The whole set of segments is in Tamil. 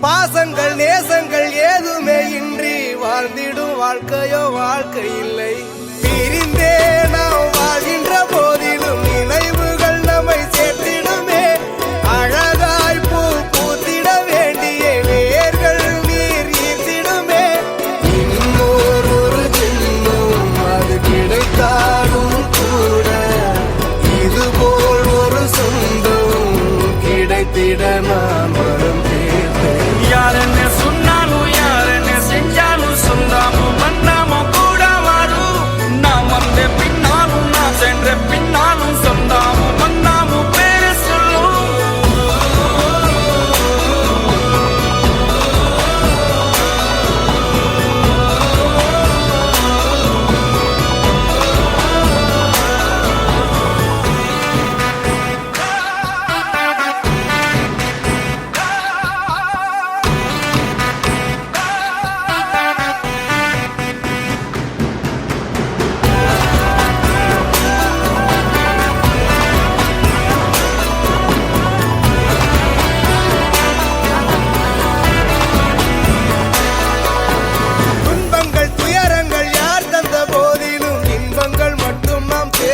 பாசங்கள் நேசங்கள் ஏதுமே இன்றி வாழ்ந்திடும் வாழ்க்கையோ வாழ்க்கை இல்லை. பிரிந்தே நாம் வாழ்கின்ற போதிலும் நினைவு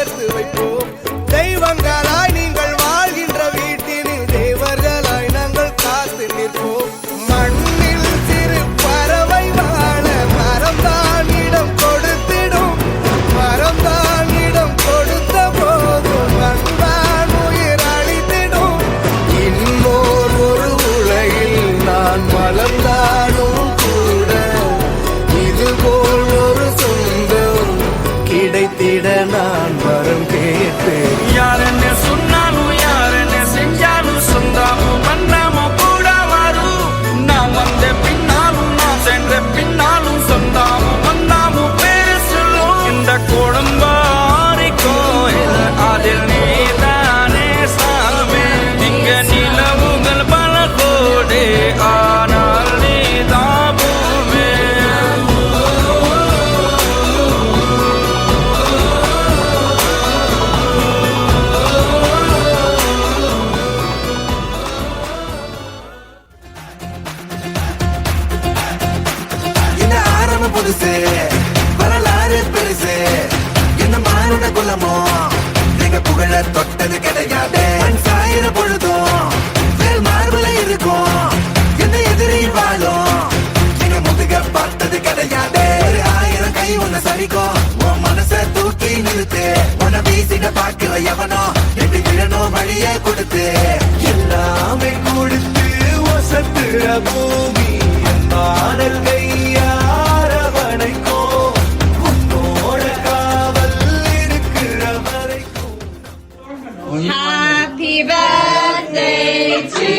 சேர்த்து வைப்போம் வீசிட எவனோ எட்டு விழணும் வழியே கொடுத்து எல்லாமே கொடுத்து வசத்துற பூமி மாடல் கையாரவணைக்கும் உன்னோட காவல் இருக்கிற வரைக்கும். Happy birthday to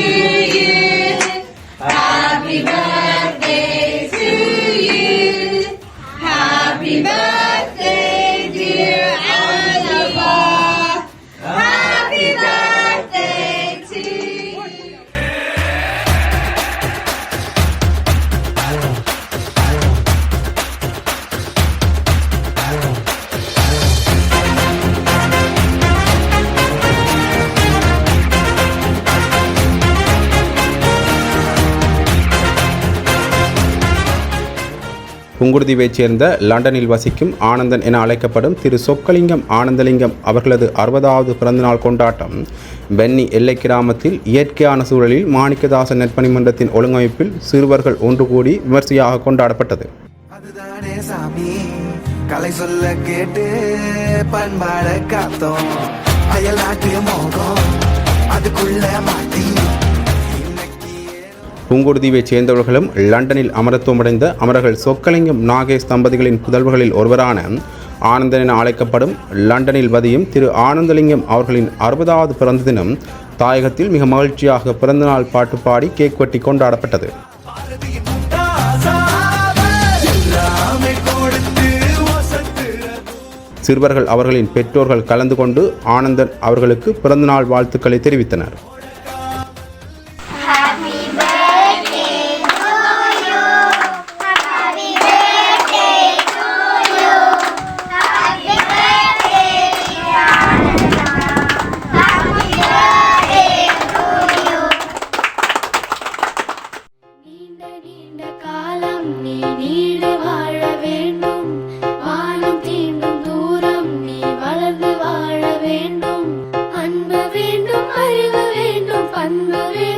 புங்குடுதீவைச் சேர்ந்த லண்டனில் வசிக்கும் ஆனந்தன் என அழைக்கப்படும் திரு சொக்கலிங்கம் ஆனந்தலிங்கம் அவர்களது அறுபதாவது பிறந்தநாள் கொண்டாட்டம் பென்னி எல்லை கிராமத்தில் இயற்கையான சூழலில் மாணிக்கதாசன் நெற்பணி மன்றத்தின் ஒழுங்கமைப்பில் சிறுவர்கள் ஒன்று கூடி விமர்சையாக கொண்டாடப்பட்டது. கலை சொல்ல கேட்டு பண்பாட காத்தோம். அயலாட்டிய மோகம் அதுக்குள்ள மாட்டி. புங்குடுதீவை சேர்ந்தவர்களும் லண்டனில் அமரத்துவமடைந்த அமரர்கள் சொக்கலிங்கம் நாகேஷ் தம்பதிகளின் புதல்வர்களில் ஒருவரான ஆனந்தன் என அழைக்கப்படும் லண்டனில் வதியும் திரு ஆனந்தலிங்கம் அவர்களின் அறுபதாவது பிறந்த தினம் தாயகத்தில் மிக மகிழ்ச்சியாக பிறந்தநாள் பாட்டு பாடி கேக் வெட்டி கொண்டாடப்பட்டது. சிறுவர்கள் அவர்களின் பெற்றோர்கள் கலந்து கொண்டு ஆனந்தன் அவர்களுக்கு பிறந்தநாள் வாழ்த்துக்களை தெரிவித்தனர். வேண்டும் பண்பு வேண்டும்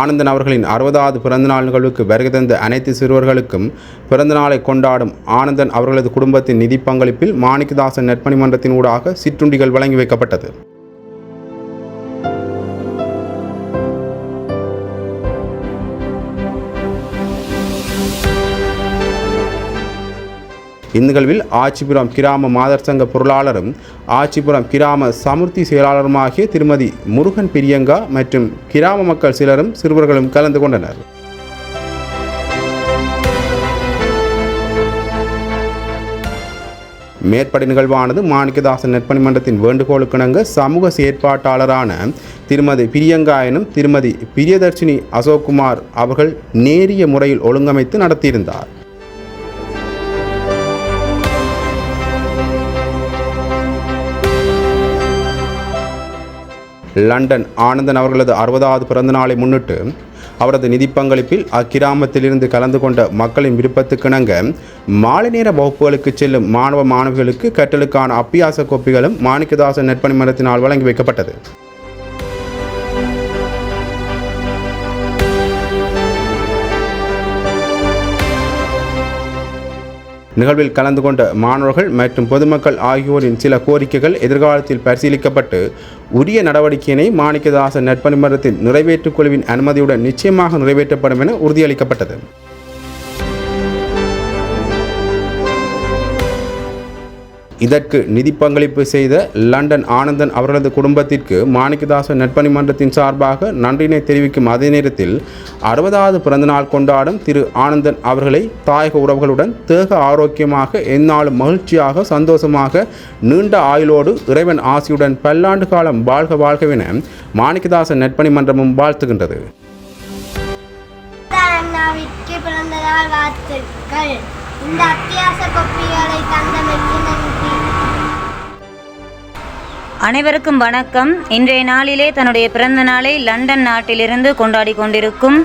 ஆனந்தன் அவர்களின் அறுபதாவது பிறந்தநாள் நிகழ்வுக்கு வருகை தந்த அனைத்து சிறுவர்களுக்கும் பிறந்தநாளை கொண்டாடும் ஆனந்தன் அவர்களது குடும்பத்தின் நிதி பங்களிப்பில் மாணிக்கதாசன் நெற்பணி மன்றத்தின் ஊடாக சிற்றுண்டிகள் வழங்கி வைக்கப்பட்டது. இந்நிகழ்வில் ஆச்சிபுரம் கிராம மாதர் சங்க பொருளாளரும் ஆச்சிபுரம் கிராம சமுர்த்தி செயலாளருமாகிய திருமதி முருகன் பிரியங்கா மற்றும் கிராம மக்கள் சிலரும் சிறுவர்களும் கலந்து கொண்டனர். மேற்படி நிகழ்வானது மாணிக்கதாசன் நெற்பணிமன்றத்தின் வேண்டுகோளுக்கிணங்க சமூக செயற்பாட்டாளரான திருமதி பிரியங்காயனும் திருமதி பிரியதர்ஷினி அசோக்குமார் அவர்கள் நேரிய முறையில் ஒழுங்கமைத்து நடத்தியிருந்தார். லண்டன் ஆனந்தன் அவர்களது அறுபதாவது பிறந்தநாளை முன்னிட்டு அவரது நிதி பங்களிப்பில் அக்கிராமத்திலிருந்து கலந்து கொண்ட மக்களின் விருப்பத்துக்கிணங்க மாலை நேர வகுப்புகளுக்கு செல்லும் மாணவ மாணவிகளுக்கு கற்றலுக்கான அப்பியாச கோப்பிகளும் மாணிக்கதாசன் நெற்பணி மன்றத்தினால் வழங்கி வைக்கப்பட்டது. நிகழ்வில் கலந்து கொண்ட மாணவர்கள் மற்றும் பொதுமக்கள் ஆகியோரின் சில கோரிக்கைகள் எதிர்காலத்தில் பரிசீலிக்கப்பட்டு உரிய நடவடிக்கையினை மாணிக்கதாசன் நட்பணிமன்றத்தின் நிறைவேற்றுக் குழுவின் அனுமதியுடன் நிச்சயமாக நிறைவேற்றப்படும் என உறுதியளிக்கப்பட்டது. இதற்கு நிதி பங்களிப்பு செய்த லண்டன் ஆனந்தன் அவர்களது குடும்பத்திற்கு மாணிக்கதாசன் நட்பணி மன்றத்தின் சார்பாக நன்றினை தெரிவிக்கும் அதே நேரத்தில் அறுபதாவது பிறந்தநாள் கொண்டாடும் திரு ஆனந்தன் அவர்களை தாயக உறவுகளுடன் தேக ஆரோக்கியமாக எந்நாளும் மகிழ்ச்சியாக சந்தோஷமாக நீண்ட ஆயுளோடு இறைவன் ஆசியுடன் பல்லாண்டு காலம் வாழ்க வாழ்கவென மாணிக்கதாசன் நட்பணி மன்றமும் வாழ்த்துகின்றது. வாழ்த்துக்கள். இந்த அத்தியாச கொப்பிகளை தந்தமைக்கு நன்றி அனைவருக்கும் வணக்கம். இன்றைய நாளிலே தன்னுடைய பிறந்த நாளை லண்டன் நாட்டிலிருந்து கொண்டாடி கொண்டிருக்கும்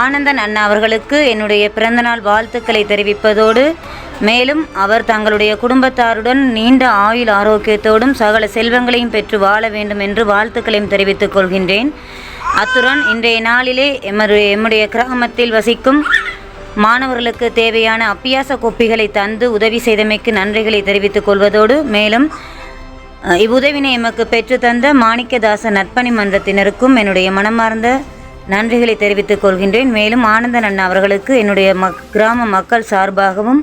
ஆனந்தன் அண்ணா அவர்களுக்கு என்னுடைய பிறந்தநாள் வாழ்த்துக்களை தெரிவிப்பதோடு மேலும் அவர் தங்களுடைய குடும்பத்தாருடன் நீண்ட ஆயுள் ஆரோக்கியத்தோடும் சகல செல்வங்களையும் பெற்று வாழ வேண்டும் என்று வாழ்த்துக்களையும் தெரிவித்துக் கொள்கின்றேன். அத்துடன் இன்றைய நாளிலே எமது எம்முடைய கிராமத்தில் வசிக்கும் மாணவர்களுக்கு தேவையான அப்பியாச கோப்பிகளை தந்து உதவி செய்தமைக்கு நன்றிகளை தெரிவித்துக் கொள்வதோடு மேலும் இவ்வுதவினை எமக்கு பெற்றுத்தந்த மாணிக்கதாச நற்பணி மன்றத்தினருக்கும் என்னுடைய மனமார்ந்த நன்றிகளை தெரிவித்துக் கொள்கின்றேன். மேலும் ஆனந்தன் அண்ணா அவர்களுக்கு என்னுடைய மக் கிராம மக்கள் சார்பாகவும்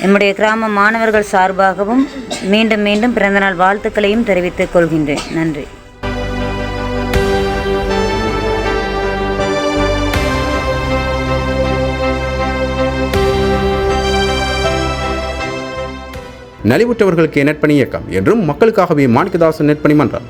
என்னுடைய கிராம மாணவர்கள் சார்பாகவும் மீண்டும் மீண்டும் பிறந்தநாள் வாழ்த்துக்களையும் தெரிவித்துக் கொள்கின்றேன். நன்றி. நலிவுற்றவர்களுக்கு நெற்பணி இயக்கம் என்றும் மக்களுக்காகவே மாணிக்கதாசன் நெற்பணி மன்றம்.